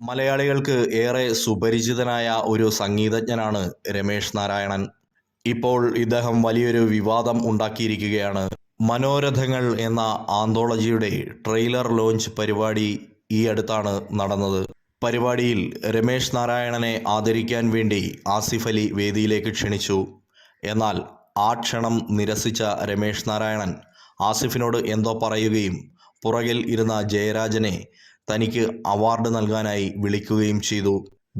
മലയാളികൾക്ക് ഏറെ സുപരിചിതനായ ഒരു സംഗീതജ്ഞനാണ് രമേശ് നാരായണൻ. ഇപ്പോൾ ഇദ്ദേഹം വലിയൊരു വിവാദം ഉണ്ടാക്കിയിരിക്കുകയാണ്. മനോരഥങ്ങൾ എന്ന ആന്തോളജിയുടെ ട്രെയിലർ ലോഞ്ച് പരിപാടി ഈ അടുത്താണ് നടന്നത്. പരിപാടിയിൽ രമേശ് നാരായണനെ ആദരിക്കാൻ വേണ്ടി ആസിഫ് അലി വേദിയിലേക്ക് ക്ഷണിച്ചു. എന്നാൽ ആ ക്ഷണം നിരസിച്ച രമേശ് നാരായണൻ ആസിഫിനോട് എന്തോ പറയുകയും പുറകിൽ ഇരുന്ന ജയരാജനെ തനിക്ക് അവാർഡ് നൽകാനായി വിളിക്കുകയും ചെയ്തു.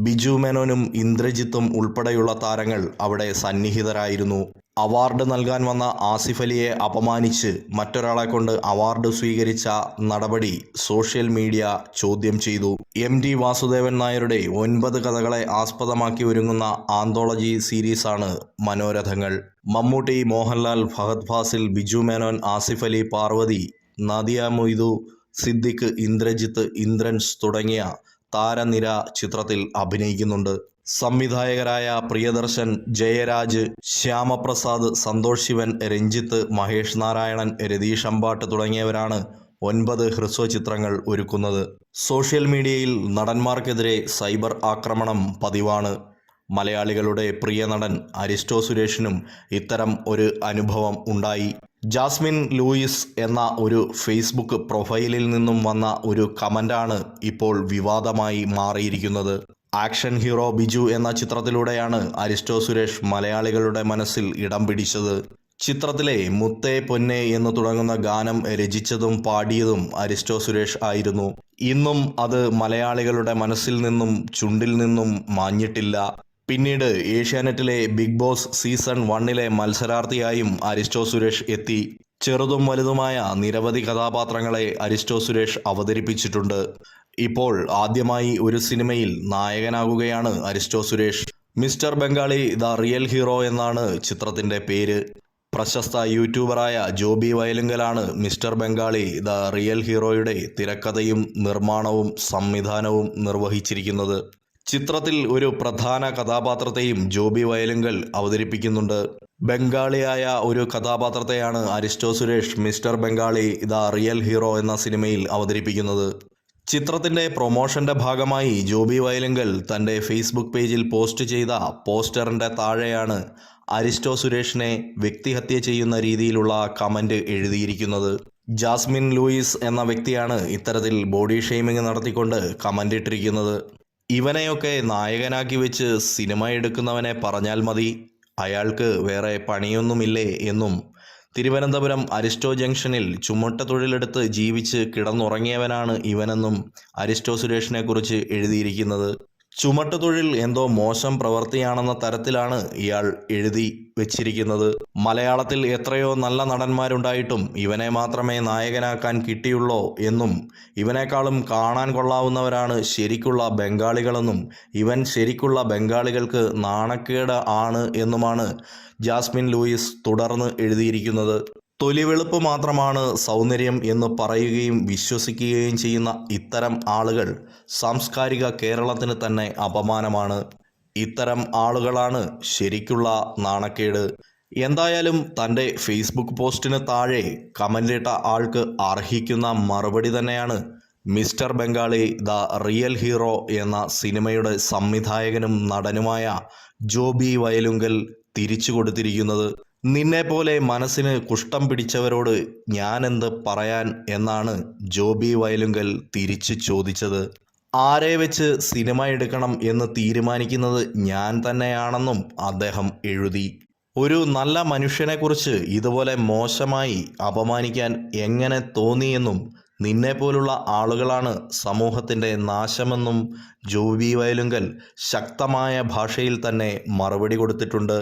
ബിജു മേനോനും ഇന്ദ്രജിത്തും ഉൾപ്പെടെയുള്ള താരങ്ങൾ അവിടെ സന്നിഹിതരായിരുന്നു. അവാർഡ് നൽകാൻ വന്ന ആസിഫ് അലിയെ അപമാനിച്ച് മറ്റൊരാളെ കൊണ്ട് അവാർഡ് സ്വീകരിച്ച നടപടി സോഷ്യൽ മീഡിയ ചോദ്യം ചെയ്തു. എം ടി വാസുദേവൻ നായരുടെ ഒൻപത് കഥകളെ ആസ്പദമാക്കി ഒരുങ്ങുന്ന ആന്തോളജി സീരീസാണ് മനോരഥങ്ങൾ. മമ്മൂട്ടി മോഹൻലാൽ ഫഹദ് ഫാസിൽ ബിജു മേനോൻ ആസിഫ് അലി പാർവതി നാദിയ മൊയ്തു സിദ്ദിഖ് ഇന്ദ്രജിത്ത് ഇന്ദ്രൻസ് തുടങ്ങിയ താരനിര ചിത്രത്തിൽ അഭിനയിക്കുന്നുണ്ട്. സംവിധായകരായ പ്രിയദർശൻ ജയരാജ് ശ്യാമപ്രസാദ് സന്തോഷ് ശിവൻ രഞ്ജിത്ത് മഹേഷ് നാരായണൻ രതീഷ് അമ്പാട്ട് തുടങ്ങിയവരാണ് ഒൻപത് ഹ്രസ്വ ചിത്രങ്ങൾ ഒരുക്കുന്നത്. സോഷ്യൽ മീഡിയയിൽ നടന്മാർക്കെതിരെ സൈബർ ആക്രമണം പതിവാണ്. മലയാളികളുടെ പ്രിയ നടൻ അരിസ്റ്റോ സുരേഷിനും ഇത്തരം ഒരു അനുഭവം ഉണ്ടായി. ജാസ്മിൻ ലൂയിസ് എന്ന ഒരു ഫേസ്ബുക്ക് പ്രൊഫൈലിൽ നിന്നും വന്ന ഒരു കമന്റാണ് ഇപ്പോൾ വിവാദമായി മാറിയിരിക്കുന്നത്. ആക്ഷൻ ഹീറോ ബിജു എന്ന ചിത്രത്തിലൂടെയാണ് അരിസ്റ്റോ സുരേഷ് മലയാളികളുടെ മനസ്സിൽ ഇടം പിടിച്ചത്. ചിത്രത്തിലെ മുത്തേ പൊന്നെ എന്ന് തുടങ്ങുന്ന ഗാനം രചിച്ചതും പാടിയതും അരിസ്റ്റോ സുരേഷ് ആയിരുന്നു. ഇന്നും അത് മലയാളികളുടെ മനസ്സിൽ നിന്നും ചുണ്ടിൽ നിന്നും മാഞ്ഞിട്ടില്ല. പിന്നീട് ഏഷ്യാനെറ്റിലെ ബിഗ് ബോസ് സീസൺ വണ്ണിലെ മത്സരാർത്ഥിയായും അരിസ്റ്റോ സുരേഷ് എത്തി. ചെറുതും വലുതുമായ നിരവധി കഥാപാത്രങ്ങളെ അരിസ്റ്റോ സുരേഷ് അവതരിപ്പിച്ചിട്ടുണ്ട്. ഇപ്പോൾ ആദ്യമായി ഒരു സിനിമയിൽ നായകനാകുകയാണ് Aristo Suresh. Mister Bengali the real hero എന്നാണ് ചിത്രത്തിന്റെ പേര്. പ്രശസ്ത യൂട്യൂബറായ ജോബി വയലുങ്കലാണ് മിസ്റ്റർ ബംഗാളി ദ റിയൽ ഹീറോയുടെ തിരക്കഥയും നിർമ്മാണവും സംവിധാനവും നിർവഹിച്ചിരിക്കുന്നത്. ചിത്രത്തിൽ ഒരു പ്രധാന കഥാപാത്രത്തെയും ജോബി വയലുങ്കൽ അവതരിപ്പിക്കുന്നുണ്ട്. ബംഗാളിയായ ഒരു കഥാപാത്രത്തെയാണ് Aristo Suresh mister Bengali the real hero എന്ന സിനിമയിൽ അവതരിപ്പിക്കുന്നത്. ചിത്രത്തിന്റെ പ്രൊമോഷന്റെ ഭാഗമായി ജോബി വയലുങ്കൽ തന്റെ ഫേസ്ബുക്ക് പേജിൽ പോസ്റ്റ് ചെയ്ത പോസ്റ്ററിന്റെ താഴെയാണ് അരിസ്റ്റോ സുരേഷിനെ വ്യക്തിഹത്യ ചെയ്യുന്ന രീതിയിലുള്ള കമന്റ് എഴുതിയിരിക്കുന്നത്. ജാസ്മിൻ ലൂയിസ് എന്ന വ്യക്തിയാണ് ഇത്തരത്തിൽ ബോഡി ഷെയ്മിങ് നടത്തിക്കൊണ്ട് കമന്റ് ഇട്ടിരിക്കുന്നത്. ഇവനെയൊക്കെ നായകനാക്കി വെച്ച് സിനിമ എടുക്കുന്നവനെ പറഞ്ഞാൽ മതി. അയാൾക്ക് വേറെ പണിയൊന്നുമില്ലേ എന്നും തിരുവനന്തപുരം അരിസ്റ്റോ ജംഗ്ഷനിൽ ചുമട്ട തൊഴിലെടുത്ത് ജീവിച്ച് കിടന്നുറങ്ങിയവനാണ് ഇവനെന്നും അരിസ്റ്റോ സുരേഷിനെക്കുറിച്ച് എഴുതിയിരിക്കുന്നത്. ചുമട്ട് തൊഴിൽ എന്തോ മോശം പ്രവൃത്തിയാണെന്ന തരത്തിലാണ് ഇയാൾ എഴുതി വെച്ചിരിക്കുന്നത്. മലയാളത്തിൽ എത്രയോ നല്ല നടന്മാരുണ്ടായിട്ടും ഇവനെ മാത്രമേ നായകനാക്കാൻ കിട്ടിയുള്ളോ എന്നും ഇവനേക്കാളും കാണാൻ കൊള്ളാവുന്നവരാണ് ശരിക്കുള്ള ബംഗാളികളെന്നും ഇവൻ ശരിക്കുള്ള ബംഗാളികൾക്ക് നാണക്കേട് ആണ് എന്നുമാണ് ജാസ്മിൻ ലൂയിസ് തുടർന്ന് എഴുതിയിരിക്കുന്നത്. തൊലിവെളുപ്പ് മാത്രമാണ് സൗന്ദര്യം എന്ന് പറയുകയും വിശ്വസിക്കുകയും ചെയ്യുന്ന ഇത്തരം ആളുകൾ സാംസ്കാരിക കേരളത്തിന് തന്നെ അപമാനമാണ്. ഇത്തരം ആളുകളാണ് ശരിക്കുള്ള നാണക്കേട്. എന്തായാലും തന്റെ ഫേസ്ബുക്ക് പോസ്റ്റിന് താഴെ കമന്റിട്ട ആൾക്ക് അർഹിക്കുന്ന മറുപടി തന്നെയാണ് mister Bengali the real hero എന്ന സിനിമയുടെ സംവിധായകനും നടനുമായ ജോബി വയലുങ്കൽ തിരിച്ചു കൊടുത്തിരിക്കുന്നത്. നിന്നെപ്പോലെ മനസ്സിന് കുഷ്ഠം പിടിച്ചവരോട് ഞാനെന്ത് പറയാൻ എന്നാണ് ജോബി വയലുങ്കൽ തിരിച്ചു ചോദിച്ചത്. ആരെ വെച്ച് സിനിമ എടുക്കണം എന്ന് തീരുമാനിക്കുന്നത് ഞാൻ തന്നെയാണെന്നും അദ്ദേഹം എഴുതി. ഒരു നല്ല മനുഷ്യനെക്കുറിച്ച് ഇതുപോലെ മോശമായി അപമാനിക്കാൻ എങ്ങനെ തോന്നിയെന്നും നിന്നെപ്പോലുള്ള ആളുകളാണ് സമൂഹത്തിന്റെ നാശമെന്നും ജോബി വയലുങ്കൽ ശക്തമായ ഭാഷയിൽ തന്നെ മറുപടി കൊടുത്തിട്ടുണ്ട്.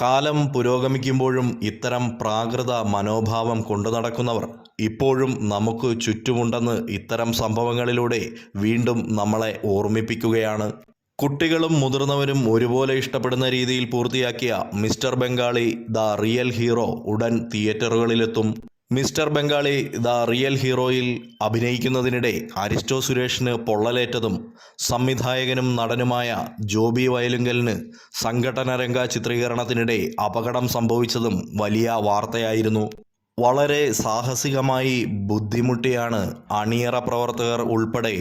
കാലം പുരോഗമിക്കുമ്പോഴും ഇത്തരം പ്രാകൃത മനോഭാവം കൊണ്ടു നടക്കുന്നവർ ഇപ്പോഴും നമുക്ക് ചുറ്റുമുണ്ടെന്ന് ഇത്തരം സംഭവങ്ങളിലൂടെ വീണ്ടും നമ്മളെ ഓർമ്മിപ്പിക്കുകയാണ്. കുട്ടികളും മുതിർന്നവരും ഒരുപോലെ ഇഷ്ടപ്പെടുന്ന രീതിയിൽ പൂർത്തിയാക്കിയ mister Bengali the real hero ഉടൻ തിയേറ്ററുകളിലെത്തും. മിസ്റ്റർ ബംഗാളി ദ റിയൽ ഹീറോയിൽ അഭിനയിക്കുന്നതിനിടെ അരിസ്റ്റോ സുരേഷിന് പൊള്ളലേറ്റതും സംവിധായകനും നടനുമായ ജോബി വയലുങ്കലിന് സംഘടന രംഗ ചിത്രീകരണത്തിനിടെ അപകടം സംഭവിച്ചതും വലിയ വാർത്തയായിരുന്നു. വളരെ സാഹസികമായി ബുദ്ധിമുട്ടിയാണ് അണിയറ പ്രവർത്തകർ ഉൾപ്പെടെ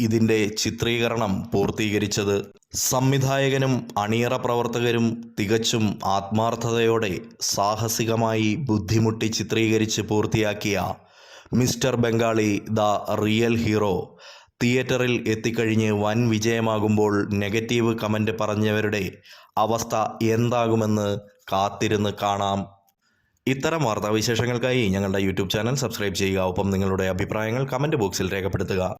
ഇതിന്റെ ചിത്രീകരണം പൂർത്തീകരിച്ചത് സംവിധായകനും അണിയറ പ്രവർത്തകരും തികച്ചും ആത്മാർത്ഥതയോടെ സാഹസികമായി ബുദ്ധിമുട്ടി ചിത്രീകരിച്ച് പൂർത്തിയാക്കിയ mister Bengali the real hero. തിയേറ്ററിൽ എത്തിക്കഴിഞ്ഞ് വൻ വിജയമാകുമ്പോൾ നെഗറ്റീവ് കമന്റ് പറഞ്ഞവരുടെ അവസ്ഥ എന്താകുമെന്ന് കാത്തിരുന്ന് കാണാം. ഇത്തരം വാർത്താവിശേഷങ്ങൾക്കായി ഞങ്ങളുടെ യൂട്യൂബ് ചാനൽ സബ്സ്ക്രൈബ് ചെയ്യുക. ഒപ്പം നിങ്ങളുടെ അഭിപ്രായങ്ങൾ കമന്റ് ബോക്സിൽ രേഖപ്പെടുത്തുക.